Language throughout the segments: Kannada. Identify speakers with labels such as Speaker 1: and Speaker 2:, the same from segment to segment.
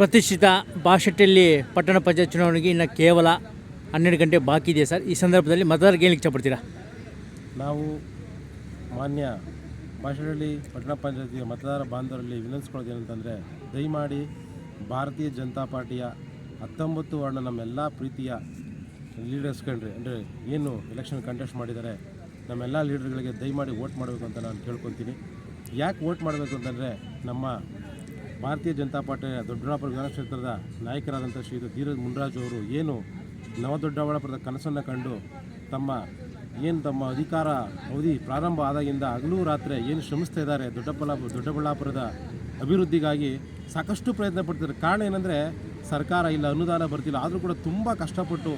Speaker 1: ಪ್ರತಿಷ್ಠಿತ ಬಾಶೆಟ್ಟಿಯಲ್ಲಿ ಪಟ್ಟಣ ಪಂಚಾಯತ್ ಚುನಾವಣೆಗೆ ಇನ್ನು ಕೇವಲ ಹನ್ನೆರಡು ಗಂಟೆ ಬಾಕಿ ಇದೆ ಸರ್. ಈ ಸಂದರ್ಭದಲ್ಲಿ ಮತದಾರರಿಗೆ ಏನು ಇಷ್ಟಪಡ್ತೀರಾ
Speaker 2: ನಾವು ಮಾನ್ಯ ಭಾಷಣದಲ್ಲಿ ಪಟ್ಟಣ ಪಂಚಾಯತಿಯ ಮತದಾರ ಬಾಂಧವರಲ್ಲಿ ವಿನಂತಿಸ್ಕೊಳ್ಳೋದು ಏನಂತಂದರೆ, ದಯಮಾಡಿ ಭಾರತೀಯ ಜನತಾ ಪಾರ್ಟಿಯ ಹತ್ತೊಂಬತ್ತು ವಾರ್ಡ್ನ ನಮ್ಮೆಲ್ಲ ಪ್ರೀತಿಯ ಲೀಡರ್ಸ್ ಕಂಡ್ರಿ ಅಂದರೆ ಏನು ಎಲೆಕ್ಷನ್ ಕಂಟೆಸ್ಟ್ ಮಾಡಿದ್ದಾರೆ ನಮ್ಮೆಲ್ಲ ಲೀಡರ್ಗಳಿಗೆ ದಯಮಾಡಿ ವೋಟ್ ಮಾಡಬೇಕು ಅಂತ ನಾನು ಕೇಳ್ಕೊತೀನಿ ಯಾಕೆ ವೋಟ್ ಮಾಡಬೇಕು ಅಂತಂದರೆ, ನಮ್ಮ ಭಾರತೀಯ ಜನತಾ ಪಾರ್ಟಿಯ ದೊಡ್ಡಬಳ್ಳಾಪುರ ವಿಧಾನಕ್ಷೇತ್ರದ ನಾಯಕರಾದಂಥ ಶ್ರೀ ಧೀರಜ್ ಮುನ್ರಾಜ್ ಅವರು ಏನು ನವದೊಡ್ಡಬಳ್ಳಾಪುರದ ಕನಸನ್ನು ಕಂಡು ತಮ್ಮ ಏನು ತಮ್ಮ ಅಧಿಕಾರ ಅವಧಿ ಪ್ರಾರಂಭ ಆದಾಗಿಂದ ಹಗಲು ರಾತ್ರಿ ಏನು ಶ್ರಮಿಸ್ತಾ ಇದ್ದಾರೆ ದೊಡ್ಡಬಳ್ಳಾಪುರ ದೊಡ್ಡಬಳ್ಳಾಪುರದ ಅಭಿವೃದ್ಧಿಗಾಗಿ ಸಾಕಷ್ಟು ಪ್ರಯತ್ನ ಪಡ್ತಿದ್ದಾರೆ. ಕಾರಣ ಏನಂದರೆ ಸರ್ಕಾರ ಇಲ್ಲ, ಅನುದಾನ ಬರ್ತಿಲ್ಲ, ಆದರೂ ಕೂಡ ತುಂಬ ಕಷ್ಟಪಟ್ಟು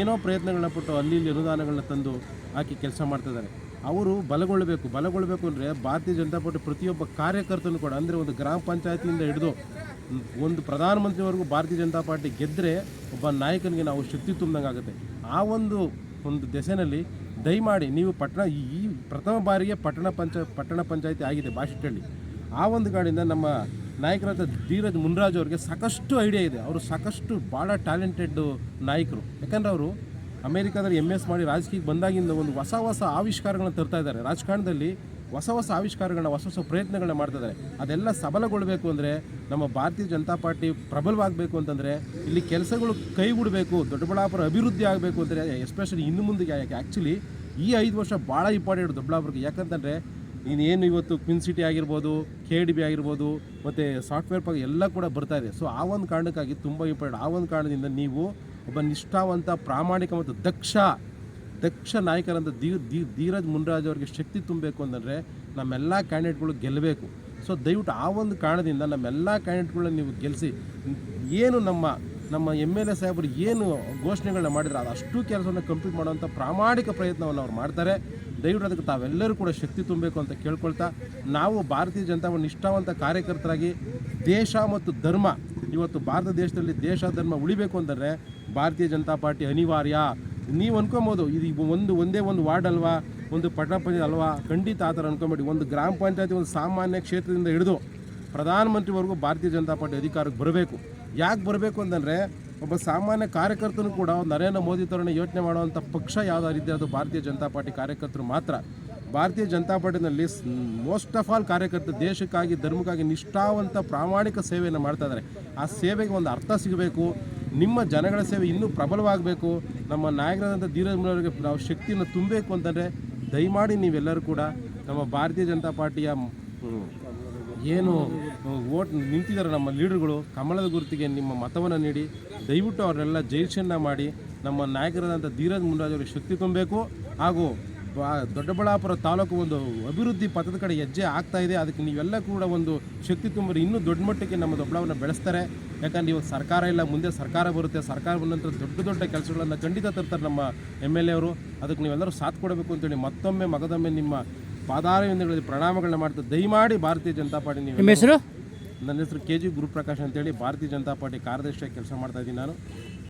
Speaker 2: ಏನೋ ಪ್ರಯತ್ನಗಳನ್ನ ಪಟ್ಟು ಅಲ್ಲಿ ಇಲ್ಲಿ ಅನುದಾನಗಳನ್ನ ತಂದು ಹಾಕಿ ಕೆಲಸ ಮಾಡ್ತಿದ್ದಾರೆ ಅವರು ಬಲಗೊಳ್ಳಬೇಕು ಬಲಗೊಳ್ಳಬೇಕು ಅಂದರೆ ಭಾರತೀಯ ಜನತಾ ಪಾರ್ಟಿ ಪ್ರತಿಯೊಬ್ಬ ಕಾರ್ಯಕರ್ತನೂ ಕೂಡ ಅಂದರೆ ಒಂದು ಗ್ರಾಮ ಪಂಚಾಯತಿಯಿಂದ ಹಿಡಿದು ಒಂದು ಪ್ರಧಾನಮಂತ್ರಿವರೆಗೂ ಭಾರತೀಯ ಜನತಾ ಪಾರ್ಟಿ ಗೆದ್ದರೆ ಒಬ್ಬ ನಾಯಕನಿಗೆ ನಾವು ಶಕ್ತಿ ತುಂಬ್ದಂಗೆ ಆಗುತ್ತೆ. ಆ ಒಂದು ಒಂದು ದೆಸೆನಲ್ಲಿ ದಯಮಾಡಿ ನೀವು ಪಟ್ಟಣ, ಈ ಈ ಪ್ರಥಮ ಬಾರಿಗೆ ಪಟ್ಟಣ ಪಂಚ, ಪಟ್ಟಣ ಪಂಚಾಯತಿ ಆಗಿದೆ ಭಾಷೆ ಆ ಒಂದು ಕಾಡಿಂದ ನಮ್ಮ ನಾಯಕರಾದ ಧೀರಜ್ ಮುನ್ರಾಜ್ ಅವರಿಗೆ ಸಾಕಷ್ಟು ಐಡಿಯಾ ಇದೆ. ಅವರು ಸಾಕಷ್ಟು ಭಾಳ ಟ್ಯಾಲೆಂಟೆಡ್ ನಾಯಕರು. ಯಾಕಂದರೆ ಅವರು ಅಮೇರಿಕಾದಲ್ಲಿ ಎಂ ಎಸ್ ಮಾಡಿ ರಾಜಕೀಯಕ್ಕೆ ಬಂದಾಗಿಂದ ಒಂದು ಹೊಸ ಹೊಸ ಆವಿಷ್ಕಾರಗಳನ್ನ ತರ್ತಾ ಇದ್ದಾರೆ. ರಾಜಕಾರಣದಲ್ಲಿ ಹೊಸ ಹೊಸ ಆವಿಷ್ಕಾರಗಳನ್ನ, ಹೊಸ ಹೊಸ ಪ್ರಯತ್ನಗಳನ್ನ ಮಾಡ್ತಾ ಇದ್ದಾರೆ. ಅದೆಲ್ಲ ಸಬಲಗೊಳ್ಳಬೇಕು ಅಂದರೆ ನಮ್ಮ ಭಾರತೀಯ ಜನತಾ ಪಾರ್ಟಿ ಪ್ರಬಲವಾಗಬೇಕು ಅಂತಂದರೆ ಇಲ್ಲಿ ಕೆಲಸಗಳು ಕೈಗೂಡಬೇಕು, ದೊಡ್ಡಬಳ್ಳಾಪುರ ಅಭಿವೃದ್ಧಿ ಆಗಬೇಕು ಅಂದರೆ ಎಸ್ಪೆಷಲಿ ಇನ್ನು ಮುಂದೆ ಯಾಕೆ ಆ್ಯಕ್ಚುಲಿ ಈ ಐದು ವರ್ಷ ಭಾಳ ಇಂಪಾರ್ಟೆಂಟ್ ದೊಡ್ಡಬಳ್ಳಾಪುರಕ್ಕೆ. ಯಾಕಂತಂದರೆ ಇನ್ನೇನು ಇವತ್ತು ಕ್ವಿನ್ ಸಿಟಿ ಆಗಿರ್ಬೋದು ಕೆ ಡಿ ಬಿ ಆಗಿರ್ಬೋದು, ಮತ್ತು ಸಾಫ್ಟ್ವೇರ್ ಪಾಗ ಎಲ್ಲ ಕೂಡ ಬರ್ತಾ ಇದೆ. ಸೊ ಆ ಒಂದು ಕಾರಣಕ್ಕಾಗಿ ತುಂಬ ಇಂಪಾರ್ಟೆಂಟ್ ಆ ಒಂದು ಕಾರಣದಿಂದ ನೀವು ಒಬ್ಬ ನಿಷ್ಠಾವಂತ, ಪ್ರಾಮಾಣಿಕ ಮತ್ತು ದಕ್ಷ ದಕ್ಷ ನಾಯಕರಂತ ಧೀ ಧೀ, ಧೀರಜ್ ಮುನ್ರಾಜ್ ಅವರಿಗೆ ಶಕ್ತಿ ತುಂಬಬೇಕು ಅಂತಂದರೆ ನಮ್ಮೆಲ್ಲ ಕ್ಯಾಂಡಿಡೇಟ್ಗಳು ಗೆಲ್ಲಬೇಕು ಸೊ ದಯವಿಟ್ಟು ಆ ಒಂದು ಕಾರಣದಿಂದ ನಮ್ಮೆಲ್ಲ ಕ್ಯಾಂಡಿಡೇಟ್ಗಳನ್ನ ನೀವು ಗೆಲ್ಲಿಸಿ ಏನು ನಮ್ಮ ನಮ್ಮ ಎಂ ಎಲ್ ಎ ಸಾಹೇಬರು ಏನು ಘೋಷಣೆಗಳನ್ನ ಮಾಡಿದ್ರೆ ಅದು ಅಷ್ಟು ಕೆಲಸವನ್ನು ಕಂಪ್ಲೀಟ್ ಮಾಡುವಂಥ ಪ್ರಾಮಾಣಿಕ ಪ್ರಯತ್ನವನ್ನು ಅವ್ರು ಮಾಡ್ತಾರೆ. ದಯವಿಟ್ಟು ಅದಕ್ಕೆ ತಾವೆಲ್ಲರೂ ಕೂಡ ಶಕ್ತಿ ತುಂಬಬೇಕು ಅಂತ ಕೇಳ್ಕೊಳ್ತಾ ನಾವು ಭಾರತೀಯ ಜನತಾ ನಿಷ್ಠಾವಂತ ಕಾರ್ಯಕರ್ತರಾಗಿ ದೇಶ ಮತ್ತು ಧರ್ಮ, ಇವತ್ತು ಭಾರತ ದೇಶದಲ್ಲಿ ದೇಶ ಧರ್ಮ ಉಳಿಬೇಕು ಅಂದರೆ ಭಾರತೀಯ ಜನತಾ ಪಾರ್ಟಿ ಅನಿವಾರ್ಯ. ನೀವು ಅನ್ಕೊಬೋದು, ಇದು ಒಂದು ಒಂದೇ ಒಂದು ವಾರ್ಡ್ ಅಲ್ವಾ, ಒಂದು ಪಟ್ಟಣ ಪಂಚಾಯತ್ ಅಲ್ವಾ, ಖಂಡಿತ ಆ ಥರ ಅನ್ಕೊಂಬೇಡಿ. ಒಂದು ಗ್ರಾಮ ಪಂಚಾಯತಿ ಒಂದು ಸಾಮಾನ್ಯ ಕ್ಷೇತ್ರದಿಂದ ಹಿಡಿದು ಪ್ರಧಾನಮಂತ್ರಿವರೆಗೂ ಭಾರತೀಯ ಜನತಾ ಪಾರ್ಟಿ ಅಧಿಕಾರಕ್ಕೆ ಬರಬೇಕು. ಯಾಕೆ ಬರಬೇಕು ಅಂತಂದರೆ ಒಬ್ಬ ಸಾಮಾನ್ಯ ಕಾರ್ಯಕರ್ತನು ಕೂಡ ನರೇಂದ್ರ ಮೋದಿ ಥರನೇ ಯೋಚನೆ ಮಾಡುವಂಥ ಪಕ್ಷ ಯಾವುದಾದ್ರು ಇದ್ದರೆ ಅದು ಭಾರತೀಯ ಜನತಾ ಪಾರ್ಟಿ ಕಾರ್ಯಕರ್ತರು ಮಾತ್ರ. ಭಾರತೀಯ ಜನತಾ ಪಾರ್ಟಿನಲ್ಲಿ ಮೋಸ್ಟ್ ಆಫ್ ಆಲ್ ಕಾರ್ಯಕರ್ತರು ದೇಶಕ್ಕಾಗಿ, ಧರ್ಮಕ್ಕಾಗಿ ನಿಷ್ಠಾವಂತ ಪ್ರಾಮಾಣಿಕ ಸೇವೆಯನ್ನು ಮಾಡ್ತಾ ಇದ್ದಾರೆ. ಆ ಸೇವೆಗೆ ಒಂದು ಅರ್ಥ ಸಿಗಬೇಕು. ನಿಮ್ಮ ಜನಗಳ ಸೇವೆ ಇನ್ನೂ ಪ್ರಬಲವಾಗಬೇಕು. ನಮ್ಮ ನಾಯಕರಾದಂಥ ಧೀರಜ್ ನಾವು ಶಕ್ತಿಯನ್ನು ತುಂಬಬೇಕು ಅಂತಂದರೆ ದಯಮಾಡಿ ನೀವೆಲ್ಲರೂ ಕೂಡ ನಮ್ಮ ಭಾರತೀಯ ಜನತಾ ಪಾರ್ಟಿಯ ಏನು ಓಟ್ ನಿಂತಿದ್ದಾರೆ ನಮ್ಮ ಲೀಡರ್ಗಳು. ಕಮಲದ ಗುರುತಿಗೆ ನಿಮ್ಮ ಮತವನ್ನು ನೀಡಿ, ದಯವಿಟ್ಟು ಅವರೆಲ್ಲ ಜೈಷನ್ನ ಮಾಡಿ, ನಮ್ಮ ನಾಯಕರಾದಂಥ ಧೀರಜ್ ಮುನ್ರಾಜ್ ಶಕ್ತಿ ತುಂಬಬೇಕು. ಹಾಗೂ ದೊಡ್ಡಬಳ್ಳಾಪುರ ತಾಲೂಕು ಒಂದು ಅಭಿವೃದ್ಧಿ ಪಥದ ಕಡೆ ಹೆಜ್ಜೆ ಆಗ್ತಾ ಇದೆ. ಅದಕ್ಕೆ ನೀವೆಲ್ಲ ಕೂಡ ಒಂದು ಶಕ್ತಿ ತುಂಬಿ ಇನ್ನೂ ದೊಡ್ಡ ಮಟ್ಟಕ್ಕೆ ನಮ್ಮ ದೊಡ್ಡಬಳ್ಳಾಪುರನ ಬೆಳೆಸ್ತಾರೆ. ಯಾಕಂದ್ರೆ ಇವಾಗ ಸರ್ಕಾರ ಇಲ್ಲ, ಮುಂದೆ ಸರ್ಕಾರ ಬರುತ್ತೆ. ಸರ್ಕಾರ ಬಂದ ನಂತರ ದೊಡ್ಡ ದೊಡ್ಡ ಕೆಲಸಗಳನ್ನು ಖಂಡಿತ ತರ್ತಾರೆ ನಮ್ಮ ಎಂ ಎಲ್ ಎ ಅವರು. ಅದಕ್ಕೆ ನೀವೆಲ್ಲರೂ ಸಾಥ್ ಕೊಡಬೇಕು ಅಂತೇಳಿ ಮತ್ತೊಮ್ಮೆ, ಮಗದೊಮ್ಮೆ ನಿಮ್ಮ ಪಾದಾರವಿಂದಗಳಲ್ಲಿ ಪ್ರಣಾಮಗಳನ್ನ ಮಾಡ್ತಾ ದಯಮಾಡಿ ಭಾರತೀಯ ಜನತಾ ಪಾರ್ಟಿ ನೀವು
Speaker 1: ನಿಮ್ಮ ಹೆಸರು?
Speaker 2: ನನ್ನ ಹೆಸರು ಕೆ ಜಿ ಗುರುಪ್ರಕಾಶ್ ಅಂತೇಳಿ ಭಾರತೀಯ ಜನತಾ ಪಾರ್ಟಿ ಕಾರ್ಯದರ್ಶಿಯಾಗಿ ಕೆಲಸ ಮಾಡ್ತಾ ಇದ್ದೀನಿ ನಾನು.